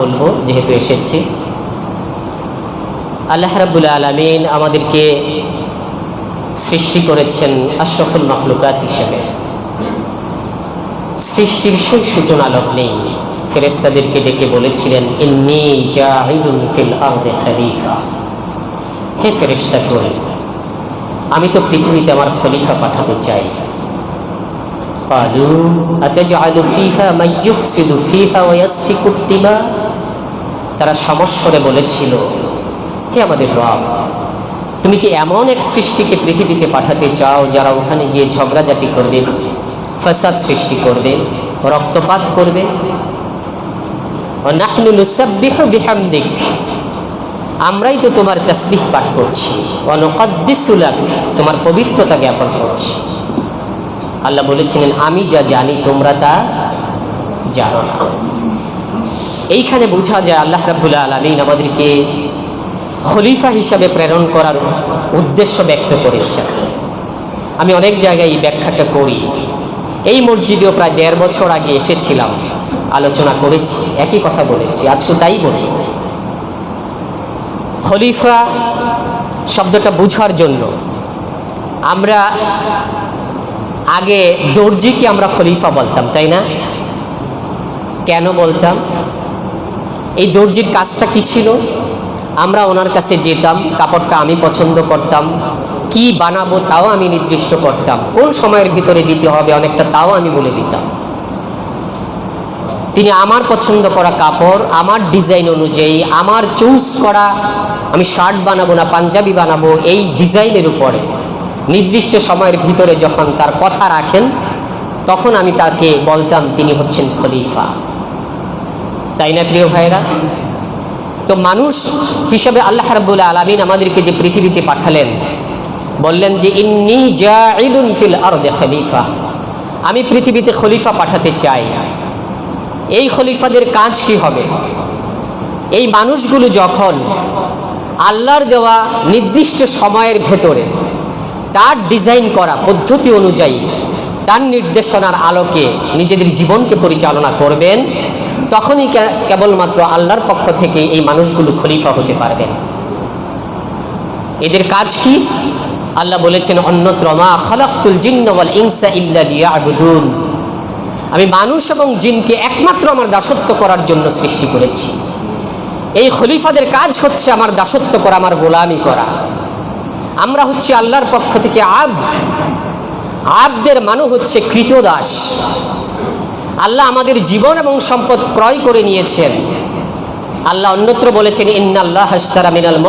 বলবো যেহেতু এসেছি আল্লাহ রাবুল আলমিন আমাদেরকে সৃষ্টি করেছেন আশরফুল মখলুকাত হিসেবে সৃষ্টির সেই সূচনা লগ্নেই ফেরেস্তাদেরকে ডেকে বলেছিলেন ইন্নি জাহিদুন ফিল আরদে খলিফা হে ফেরেস্তা করে আমি তো পৃথিবীতে আমার খলিফা পাঠাতে চাই قالوا أتجعل فيها من يفسد فيها ويسفك الدماء তারা সমস্বরে বলেছিল, হে আমাদের রব, তুমি কি এমন এক সৃষ্টিকে পৃথিবীতে পাঠাতে চাও যারা ওখানে গিয়ে ঝগড়াঝাটি করবে, ফাসাদ সৃষ্টি করবে, রক্তপাত করবে? আমরাই তো তোমার তসবিহ পাঠ করছি। অনুকদ্দিসুলাক তোমার পবিত্রতা জ্ঞাপন করছি। আল্লাহ বলেছিলেন, আমি যা জানি তোমরা তা জানো না। এইখানে বোঝা যায় আল্লাহ রাবুল্লাহ আলমিন আমাদেরকে খলিফা হিসাবে প্রেরণ করার উদ্দেশ্য ব্যক্ত করেছেন। আমি অনেক জায়গায় এই ব্যাখ্যাটা করি। এই মসজিদেও প্রায় দেড় বছর আগে এসেছিলাম, আলোচনা করেছি, একই কথা বলেছি, আজকে তাই বলি। খলিফা শব্দটা বুঝার জন্য আমরা আগে দর্জিকে আমরা খলিফা বলতাম, তাই না? কেন বলতাম? এই দর্জির কাজটা কি ছিল? আমরা ওনার কাছে যেতাম, কাপড়টা আমি পছন্দ করতাম। কি বানাবো তাও আমি নির্দিষ্ট করতাম। কোন সময়ের ভিতরে দিতে হবে অনেকটা তাও আমি বলে দিতাম। তিনি আমার পছন্দ করা কাপড়, আমার ডিজাইন অনুযায়ী, আমার চুজ করা, আমি শার্ট বানাবো না, পাঞ্জাবি বানাবো, এই ডিজাইনের উপরে। নির্দিষ্ট সময়ের ভিতরে যখন তার কথা রাখেন, তখন আমি তাকে বলতাম, তিনি হচ্ছেন খলিফা। তাই না, প্রিয় ভাইরা তো মানুষ হিসাবে আল্লাহ রাব্বুল আলমিন আমাদেরকে যে পৃথিবীতে পাঠালেন, বললেন যে, ইন্নি জাইলুন ফিল আরদে খলিফা। আমি পৃথিবীতে খলিফা পাঠাতে চাই। এই খলিফাদের কাজ কি হবে? এই মানুষগুলো যখন আল্লাহর দেওয়া নির্দিষ্ট সময়ের ভেতরে তার ডিজাইন করা পদ্ধতি অনুযায়ী তার নির্দেশনার আলোকে নিজেদের জীবনকে পরিচালনা করবেন তখনই কেবলমাত্র আল্লাহর পক্ষ থেকে এই মানুষগুলো খলিফা হতে পারবেন। এদের কাজ কি? আল্লাহ বলেছেন, অন্যত্র, মা খালাক্তুল জিন্নওয়াল ইনসা ইল্লা আমি মানুষ এবং জিনকে একমাত্র আমার দাসত্ব করার জন্য সৃষ্টি করেছি। এই খলিফাদের কাজ হচ্ছে আমার দাসত্ব করা, আমার গোলামি করা। আমরা হচ্ছে আল্লাহর পক্ষ থেকে আব্দ। আব্দের মানু হচ্ছে কৃতদাস। আল্লাহ আমাদের জীবন এবং সম্পদ ক্রয় করে নিয়েছেন। আল্লাহ অন্যত্র বলেছেন, ইন্নাল্লাহ মিনাল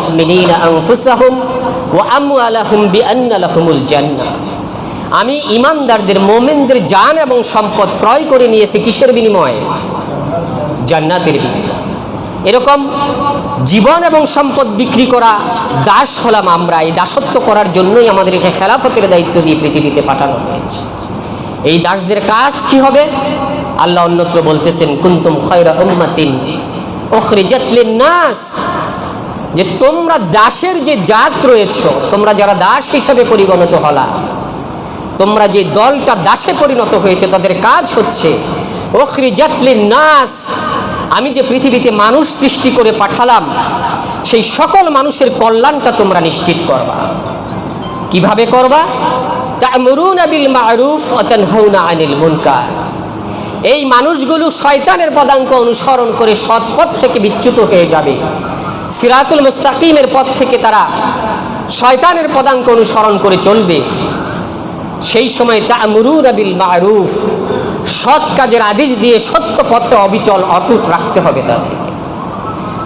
আমি ইমানদারদের মোমেনদের জান এবং সম্পদ ক্রয় করে নিয়েছি কিসের বিনিময়ে? জান্নাতের বিনিময়ে। এরকম জীবন এবং সম্পদ বিক্রি করা দাস হলাম আমরা। এই দাসত্ব করার জন্যই আমাদেরকে খেলাফতের দায়িত্ব দিয়ে পৃথিবীতে পাঠানো হয়েছে। এই দাসদের কাজ কি হবে? আল্লাহ অন্যত্র বলতেছেন, কুন্তুম খয়রা উম্মাতিন ওখরিজাতলিন নাস যে তোমরা দাসের যে জাত রয়েছ, তোমরা যারা দাস হিসাবে পরিগণিত হলা, তোমরা যে দলটা দাসে পরিণত হয়েছে, তাদের কাজ হচ্ছে ওখরি জাতলি নাস আমি যে পৃথিবীতে মানুষ সৃষ্টি করে পাঠালাম, সেই সকল মানুষের কল্যাণটা তোমরা নিশ্চিত করবা। কীভাবে করবা? তা'মুরুন বিল মা'রুফ ওয়া তানহাউনা আনিল মুনকার। এই মানুষগুলো শয়তানের পদাঙ্ক অনুসরণ করে সৎ পথ থেকে বিচ্যুত হয়ে যাবে। সিরাতুল মুস্তাকিমের পথ থেকে তারা শয়তানের পদাঙ্ক অনুসরণ করে চলবে। সেই সময় তা মুরুর আবিল মারুফ, সৎ কাজের আদেশ দিয়ে সত্য পথে অবিচল, অটুট রাখতে হবে তাদেরকে।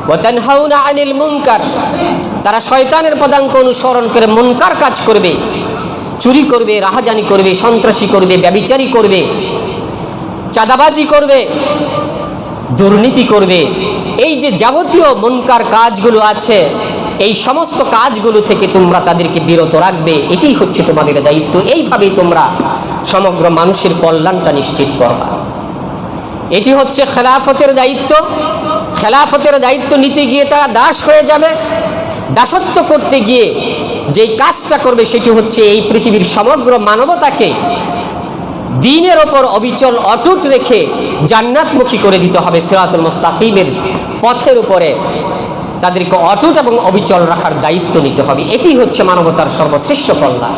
ওয়াতানহাউনা আনিল মুনকার, তারা শয়তানের পদাঙ্ক অনুসরণ করে মুনকার কাজ করবে, চুরি করবে, রাহাজানি করবে, সন্ত্রাসী করবে, ব্যবিচারী করবে। চাঁদাবাজি করবে, দুর্নীতি করবে। এই যে যাবতীয় মনকার কাজগুলো আছে, এই সমস্ত কাজগুলো থেকে তোমরা তাদেরকে বিরত রাখবে, এটাই হচ্ছে তোমাদের দায়িত্ব। এইভাবেই তোমরা সমগ্র মানুষের কল্যাণটা নিশ্চিত করবা। এটি হচ্ছে খেলাফতের দায়িত্ব। খেলাফতের দায়িত্ব নিতে গিয়ে তারা দাস হয়ে যাবে। দাসত্ব করতে গিয়ে যেই কাজটা করবে, সেটি হচ্ছে এই পৃথিবীর সমগ্র মানবতাকে দিনের ওপর অবিচল, অটুট রেখে জান্নাতমুখী করে দিতে হবে সিরাতুল মুস্তাকিমের পথের উপরে। তাদেরকে অটুট এবং অবিচল রাখার দায়িত্ব নিতে হবে। এটি হচ্ছে মানবতার সর্বশ্রেষ্ঠ কল্যাণ।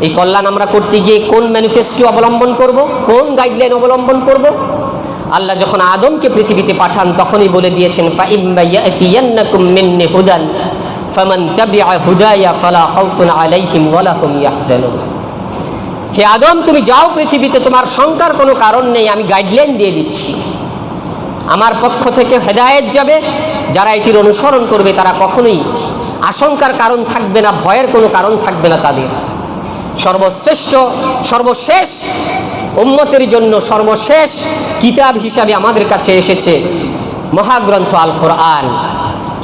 এই কল্যাণ আমরা করতে গিয়ে কোন ম্যানিফেস্টো অবলম্বন করব, কোন গাইডলাইন অবলম্বন করব? আল্লাহ যখন আদমকে পৃথিবীতে পাঠান, তখনই বলে দিয়েছেন হুদান, ফামান তাবিআ হুদায়া ফালা খাউফুন আলাইহিম ইয়াহজানুন। হে আদম, তুমি যাও পৃথিবীতে, তোমার শঙ্কার কোনো কারণ নেই, আমি গাইডলাইন দিয়ে দিচ্ছি। আমার পক্ষ থেকে হেদায়েত যাবে, যারা এটির অনুসরণ করবে, তারা কখনোই আশঙ্কার কারণ থাকবে না, ভয়ের কোনো কারণ থাকবে না তাদের। সর্বশ্রেষ্ঠ, সর্বশেষ, উম্মতের জন্য সর্বশেষ কিতাব হিসাবে আমাদের কাছে এসেছে মহাগ্রন্থ আল কোরআন।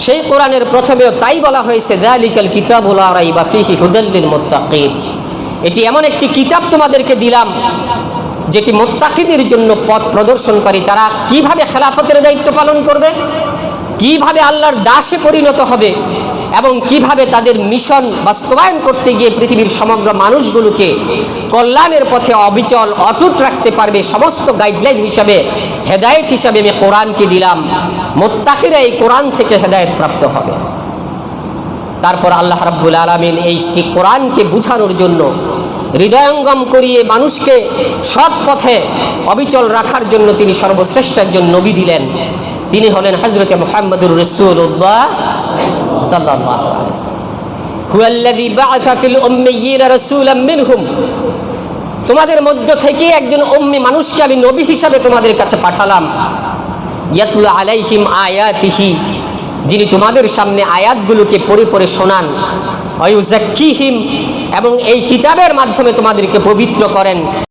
সেই কোরআনের প্রথমেও তাই বলা হয়েছে দালিকাল কিতাবুল রাইবা ফিহি হুদাল্লিল মুত্তাকিন। এটি এমন একটি কিতাব তোমাদেরকে দিলাম, যেটি মোত্তাকিদের জন্য পথ প্রদর্শনকারী তারা কীভাবে খেলাফতের দায়িত্ব পালন করবে, কীভাবে আল্লাহর দাসে পরিণত হবে, এবং কীভাবে তাদের মিশন বাস্তবায়ন করতে গিয়ে পৃথিবীর সমগ্র মানুষগুলোকে কল্যাণের পথে অবিচল, অটুট রাখতে পারবে, সমস্ত গাইডলাইন হিসাবে, হেদায়েত হিসাবে আমি কোরআনকে দিলাম। মোত্তাকিরা এই কোরআন থেকে হেদায়েত প্রাপ্ত হবে। তারপর আল্লাহ রাব্বুল আলমিন এই কোরআনকে বুঝানোর জন্য হৃদয়ঙ্গম করিয়ে মানুষকে সৎ পথে অবিচল রাখার জন্য তিনি সর্বশ্রেষ্ঠ একজন নবী দিলেন। তিনি হলেন হজরত মোহাম্মদুর উম্মিয়্যিনা তোমাদের মধ্য থেকে একজন উম্মি মানুষকে আমি নবী হিসাবে তোমাদের কাছে পাঠালাম। ইয়াতলু আলাইহিম আয়াতিহি। যিনি তোমাদের সামনে আয়াতগুলোকে পড়ে পড়ে শোনান। অয়ুজাক্কিহিম এবং এই কিতাবের মাধ্যমে তোমাদেরকে পবিত্র করেন।